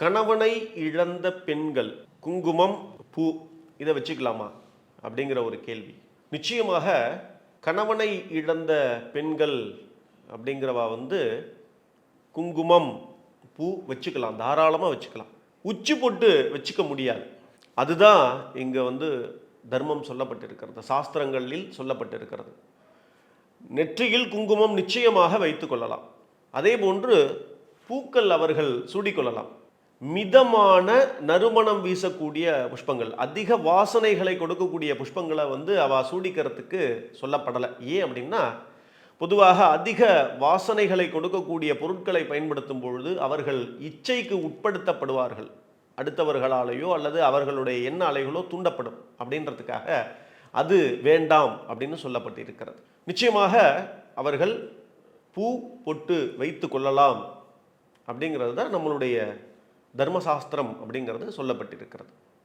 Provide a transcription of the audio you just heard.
கணவனை இழந்த பெண்கள் குங்குமம் பூ இதை வச்சுக்கலாமா? அப்படிங்கிற ஒரு கேள்வி. நிச்சயமாக கணவனை இழந்த பெண்கள் அப்படிங்கிறவா வந்து குங்குமம் பூ வச்சுக்கலாம் தாராளமாக வச்சுக்கலாம். உச்சி பொட்டு வச்சுக்க முடியாது. அதுதான் இங்கே வந்து தர்மம் சொல்லப்பட்டிருக்கிறது சாஸ்திரங்களில் சொல்லப்பட்டிருக்கிறது. நெற்றியில் குங்குமம் நிச்சயமாக வைத்து கொள்ளலாம். அதே போன்று பூக்கள் அவர்கள் சூடிக்கொள்ளலாம் மிதமான நறுமணம் வீசக்கூடிய புஷ்பங்கள் அதிக வாசனைகளை கொடுக்கக்கூடிய புஷ்பங்களை வந்து அவ சூடிக்கிறதுக்கு சொல்லப்படலை. ஏன் அப்படின்னா பொதுவாக அதிக வாசனைகளை கொடுக்கக்கூடிய பொருட்களை பயன்படுத்தும் பொழுது அவர்கள் இச்சைக்கு உட்படுத்தப்படுவார்கள். அடுத்தவர்களாலேயோ அல்லது அவர்களுடைய எண்ண அலைகளோ தூண்டப்படும் அப்படின்றதுக்காக அது வேண்டாம் அப்படின்னு சொல்லப்பட்டிருக்கிறது. நிச்சயமாக அவர்கள் பூ பொட்டு வைத்து கொள்ளலாம் அப்படிங்கிறது தான் நம்மளுடைய தர்மசாஸ்திரம் அப்படிங்கிறது சொல்லப்பட்டிருக்கிறது.